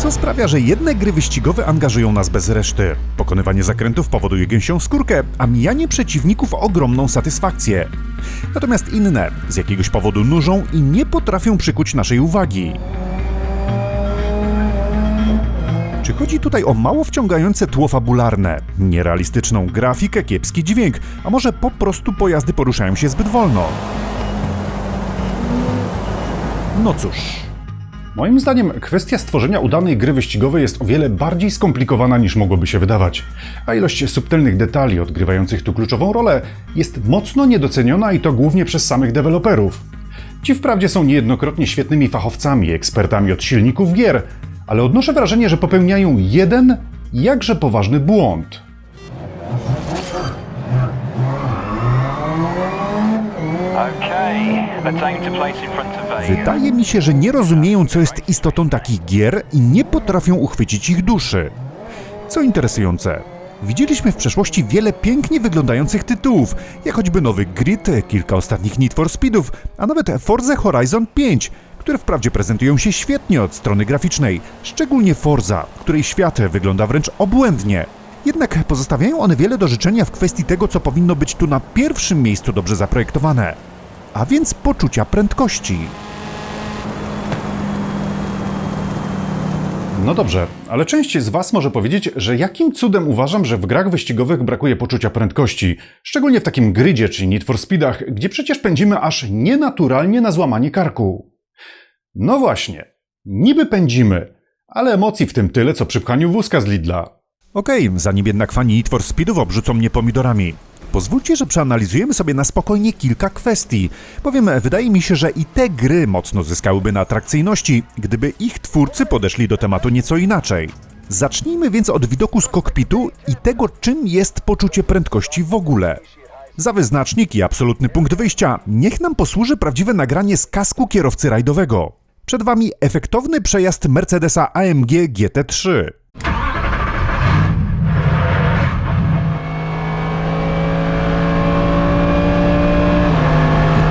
Co sprawia, że jedne gry wyścigowe angażują nas bez reszty. Pokonywanie zakrętów powoduje gęsią skórkę, a mijanie przeciwników ogromną satysfakcję. Natomiast inne z jakiegoś powodu nużą i nie potrafią przykuć naszej uwagi. Czy chodzi tutaj o mało wciągające tło fabularne, nierealistyczną grafikę, kiepski dźwięk, a może po prostu pojazdy poruszają się zbyt wolno? No cóż. Moim zdaniem kwestia stworzenia udanej gry wyścigowej jest o wiele bardziej skomplikowana niż mogłoby się wydawać, a ilość subtelnych detali odgrywających tu kluczową rolę jest mocno niedoceniona i to głównie przez samych deweloperów. Ci wprawdzie są niejednokrotnie świetnymi fachowcami, ekspertami od silników gier, ale odnoszę wrażenie, że popełniają jeden, jakże poważny błąd. Okay, let's aim to place in front of A. Wydaje mi się, że nie rozumieją, co jest istotą takich gier i nie potrafią uchwycić ich duszy. Co interesujące, widzieliśmy w przeszłości wiele pięknie wyglądających tytułów, jak choćby nowy Grid, kilka ostatnich Need for Speedów, a nawet Forza Horizon 5, które wprawdzie prezentują się świetnie od strony graficznej, szczególnie Forza, której świat wygląda wręcz obłędnie. Jednak pozostawiają one wiele do życzenia w kwestii tego, co powinno być tu na pierwszym miejscu dobrze zaprojektowane, a więc poczucia prędkości. No dobrze, ale część z Was może powiedzieć, że jakim cudem uważam, że w grach wyścigowych brakuje poczucia prędkości, szczególnie w takim grydzie czy Need for Speedach, gdzie przecież pędzimy aż nienaturalnie na złamanie karku. No właśnie, niby pędzimy, ale emocji w tym tyle, co przy pchaniu wózka z Lidla. Okej, zanim jednak fani Need Speedów obrzucą mnie pomidorami. Pozwólcie, że przeanalizujemy sobie na spokojnie kilka kwestii, bowiem wydaje mi się, że i te gry mocno zyskałyby na atrakcyjności, gdyby ich twórcy podeszli do tematu nieco inaczej. Zacznijmy więc od widoku z kokpitu i tego, czym jest poczucie prędkości w ogóle. Za wyznacznik i absolutny punkt wyjścia niech nam posłuży prawdziwe nagranie z kasku kierowcy rajdowego. Przed Wami efektowny przejazd Mercedesa AMG GT3.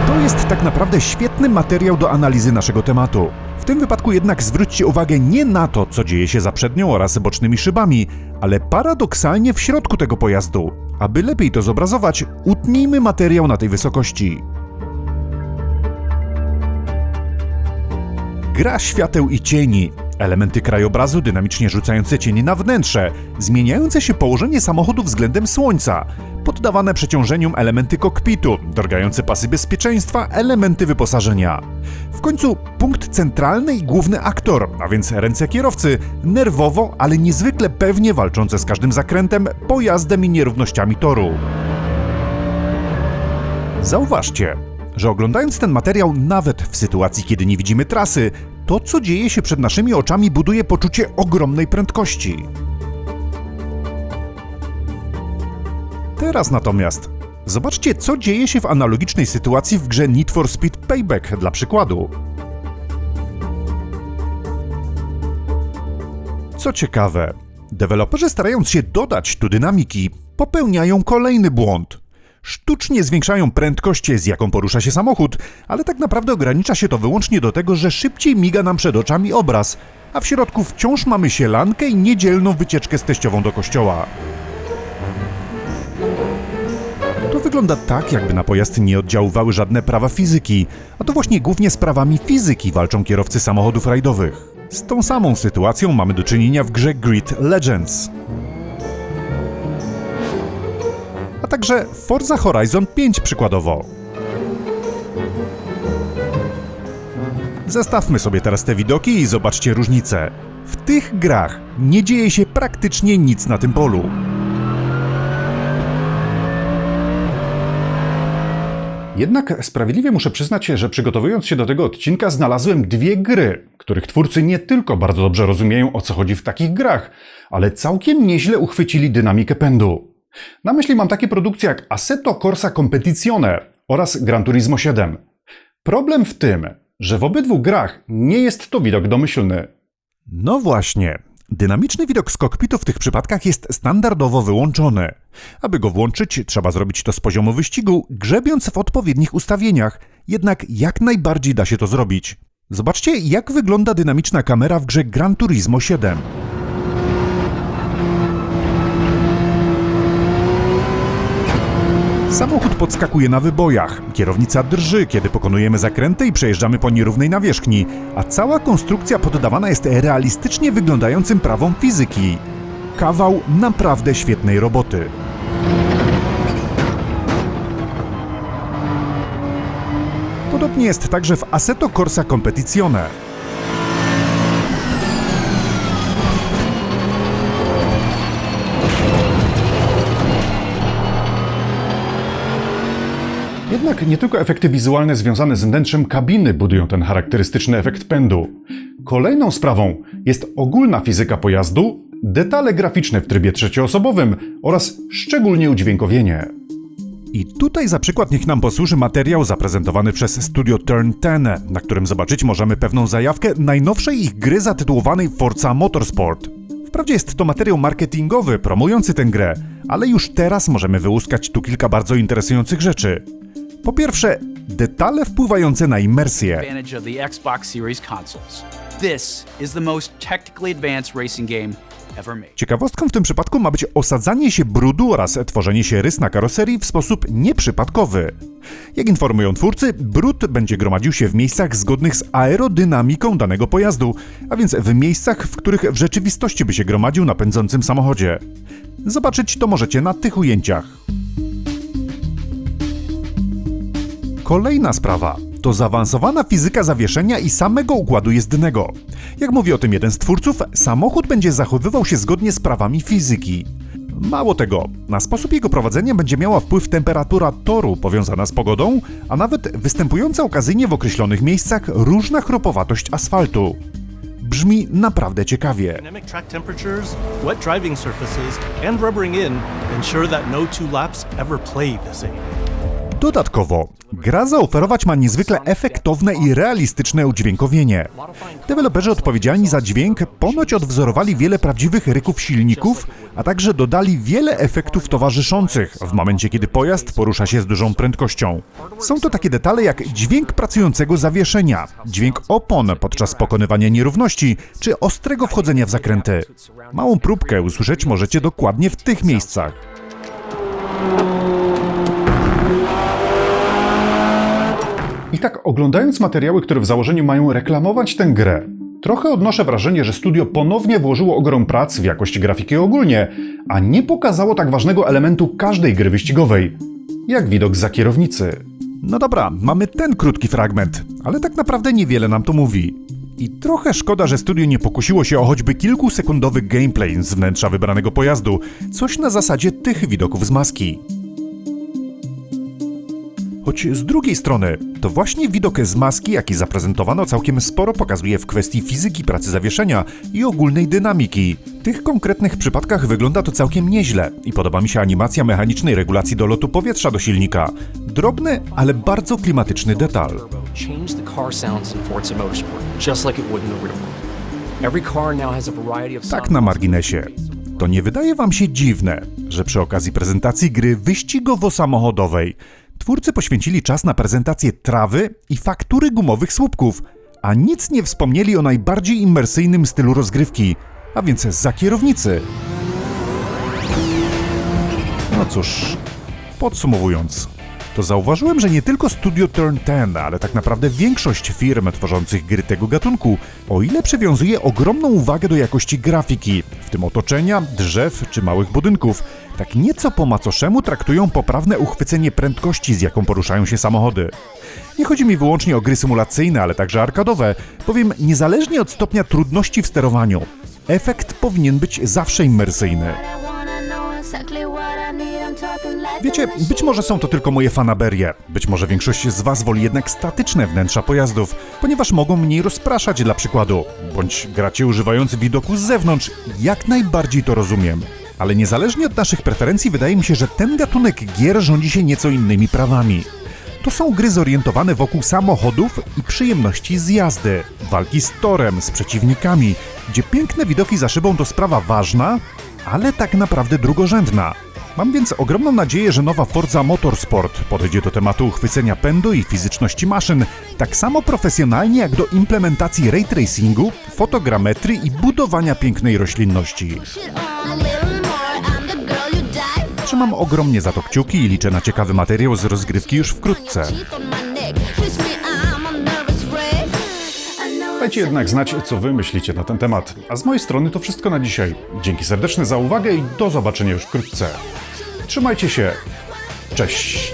To jest tak naprawdę świetny materiał do analizy naszego tematu. W tym wypadku jednak zwróćcie uwagę nie na to, co dzieje się za przednią oraz bocznymi szybami, ale paradoksalnie w środku tego pojazdu. Aby lepiej to zobrazować, utnijmy materiał na tej wysokości. Gra świateł i cieni, elementy krajobrazu dynamicznie rzucające cienie na wnętrze, zmieniające się położenie samochodu względem słońca, poddawane przeciążeniom elementy kokpitu, drgające pasy bezpieczeństwa, elementy wyposażenia. W końcu punkt centralny i główny aktor, a więc ręce kierowcy, nerwowo, ale niezwykle pewnie walczące z każdym zakrętem, pojazdem i nierównościami toru. Zauważcie, że oglądając ten materiał, nawet w sytuacji, kiedy nie widzimy trasy, to, co dzieje się przed naszymi oczami, buduje poczucie ogromnej prędkości. Teraz natomiast zobaczcie, co dzieje się w analogicznej sytuacji w grze Need for Speed Payback dla przykładu. Co ciekawe, deweloperzy starając się dodać tu dynamiki, popełniają kolejny błąd. Sztucznie zwiększają prędkość, z jaką porusza się samochód, ale tak naprawdę ogranicza się to wyłącznie do tego, że szybciej miga nam przed oczami obraz, a w środku wciąż mamy sielankę i niedzielną wycieczkę z teściową do kościoła. To wygląda tak, jakby na pojazd nie oddziaływały żadne prawa fizyki, a to właśnie głównie z prawami fizyki walczą kierowcy samochodów rajdowych. Z tą samą sytuacją mamy do czynienia w grze Grid Legends. Także Forza Horizon 5 przykładowo. Zestawmy sobie teraz te widoki i zobaczcie różnicę. W tych grach nie dzieje się praktycznie nic na tym polu. Jednak sprawiedliwie muszę przyznać, że przygotowując się do tego odcinka, znalazłem dwie gry, których twórcy nie tylko bardzo dobrze rozumieją o co chodzi w takich grach, ale całkiem nieźle uchwycili dynamikę pędu. Na myśli mam takie produkcje jak Assetto Corsa Competizione oraz Gran Turismo 7. Problem w tym, że w obydwu grach nie jest to widok domyślny. No właśnie. Dynamiczny widok z kokpitu w tych przypadkach jest standardowo wyłączony. Aby go włączyć, trzeba zrobić to z poziomu wyścigu, grzebiąc w odpowiednich ustawieniach, jednak jak najbardziej da się to zrobić. Zobaczcie, jak wygląda dynamiczna kamera w grze Gran Turismo 7. Samochód podskakuje na wybojach, kierownica drży, kiedy pokonujemy zakręty i przejeżdżamy po nierównej nawierzchni, a cała konstrukcja poddawana jest realistycznie wyglądającym prawom fizyki. Kawał naprawdę świetnej roboty. Podobnie jest także w Assetto Corsa Competizione. Jednak nie tylko efekty wizualne związane z wnętrzem kabiny budują ten charakterystyczny efekt pędu. Kolejną sprawą jest ogólna fizyka pojazdu, detale graficzne w trybie trzecioosobowym oraz szczególnie udźwiękowienie. I tutaj za przykład niech nam posłuży materiał zaprezentowany przez studio Turn 10, na którym zobaczyć możemy pewną zajawkę najnowszej ich gry zatytułowanej Forza Motorsport. Wprawdzie jest to materiał marketingowy promujący tę grę, ale już teraz możemy wyłuskać tu kilka bardzo interesujących rzeczy. Po pierwsze, detale wpływające na imersję. This is the most technically advanced racing game. Ciekawostką w tym przypadku ma być osadzanie się brudu oraz tworzenie się rys na karoserii w sposób nieprzypadkowy. Jak informują twórcy, brud będzie gromadził się w miejscach zgodnych z aerodynamiką danego pojazdu, a więc w miejscach, w których w rzeczywistości by się gromadził na pędzącym samochodzie. Zobaczyć to możecie na tych ujęciach. Kolejna sprawa to zaawansowana fizyka zawieszenia i samego układu jezdnego. Jak mówi o tym jeden z twórców, samochód będzie zachowywał się zgodnie z prawami fizyki. Mało tego, na sposób jego prowadzenia będzie miała wpływ temperatura toru powiązana z pogodą, a nawet występująca okazyjnie w określonych miejscach różna chropowatość asfaltu. Brzmi naprawdę ciekawie. Wet driving surfaces, rubbering in ensure that no two laps ever play the same. Dodatkowo, gra zaoferować ma niezwykle efektowne i realistyczne udźwiękowienie. Deweloperzy odpowiedzialni za dźwięk ponoć odwzorowali wiele prawdziwych ryków silników, a także dodali wiele efektów towarzyszących w momencie, kiedy pojazd porusza się z dużą prędkością. Są to takie detale jak dźwięk pracującego zawieszenia, dźwięk opon podczas pokonywania nierówności, czy ostrego wchodzenia w zakręty. Małą próbkę usłyszeć możecie dokładnie w tych miejscach. I tak oglądając materiały, które w założeniu mają reklamować tę grę, trochę odnoszę wrażenie, że studio ponownie włożyło ogrom prac w jakość grafiki ogólnie, a nie pokazało tak ważnego elementu każdej gry wyścigowej, jak widok za kierownicy. No dobra, mamy ten krótki fragment, ale tak naprawdę niewiele nam to mówi. I trochę szkoda, że studio nie pokusiło się o choćby kilkusekundowy gameplay z wnętrza wybranego pojazdu, coś na zasadzie tych widoków z maski. Choć z drugiej strony, to właśnie widok z maski, jaki zaprezentowano całkiem sporo, pokazuje w kwestii fizyki pracy zawieszenia i ogólnej dynamiki. W tych konkretnych przypadkach wygląda to całkiem nieźle i podoba mi się animacja mechanicznej regulacji dolotu powietrza do silnika. Drobny, ale bardzo klimatyczny detal. Tak na marginesie. To nie wydaje wam się dziwne, że przy okazji prezentacji gry wyścigowo-samochodowej twórcy poświęcili czas na prezentację trawy i faktury gumowych słupków, a nic nie wspomnieli o najbardziej immersyjnym stylu rozgrywki, a więc za kierownicy. No cóż, podsumowując, to zauważyłem, że nie tylko studio Turn 10, ale tak naprawdę większość firm tworzących gry tego gatunku, o ile przywiązuje ogromną uwagę do jakości grafiki, w tym otoczenia, drzew czy małych budynków, tak nieco po macoszemu traktują poprawne uchwycenie prędkości, z jaką poruszają się samochody. Nie chodzi mi wyłącznie o gry symulacyjne, ale także arkadowe, bowiem niezależnie od stopnia trudności w sterowaniu, efekt powinien być zawsze immersyjny. Wiecie, być może są to tylko moje fanaberie. Być może większość z Was woli jednak statyczne wnętrza pojazdów, ponieważ mogą mniej rozpraszać dla przykładu. Bądź gracie używając widoku z zewnątrz. Jak najbardziej to rozumiem. Ale niezależnie od naszych preferencji, wydaje mi się, że ten gatunek gier rządzi się nieco innymi prawami. To są gry zorientowane wokół samochodów i przyjemności z jazdy, walki z torem, z przeciwnikami, gdzie piękne widoki za szybą to sprawa ważna, ale tak naprawdę drugorzędna. Mam więc ogromną nadzieję, że nowa Forza Motorsport podejdzie do tematu uchwycenia pędu i fizyczności maszyn tak samo profesjonalnie jak do implementacji ray tracingu, i budowania pięknej roślinności. Trzymam ogromnie za to kciuki i liczę na ciekawy materiał z rozgrywki już wkrótce. Dajcie jednak znać, co wy myślicie na ten temat. A z mojej strony to wszystko na dzisiaj. Dzięki serdeczne za uwagę i do zobaczenia już wkrótce. Trzymajcie się. Cześć.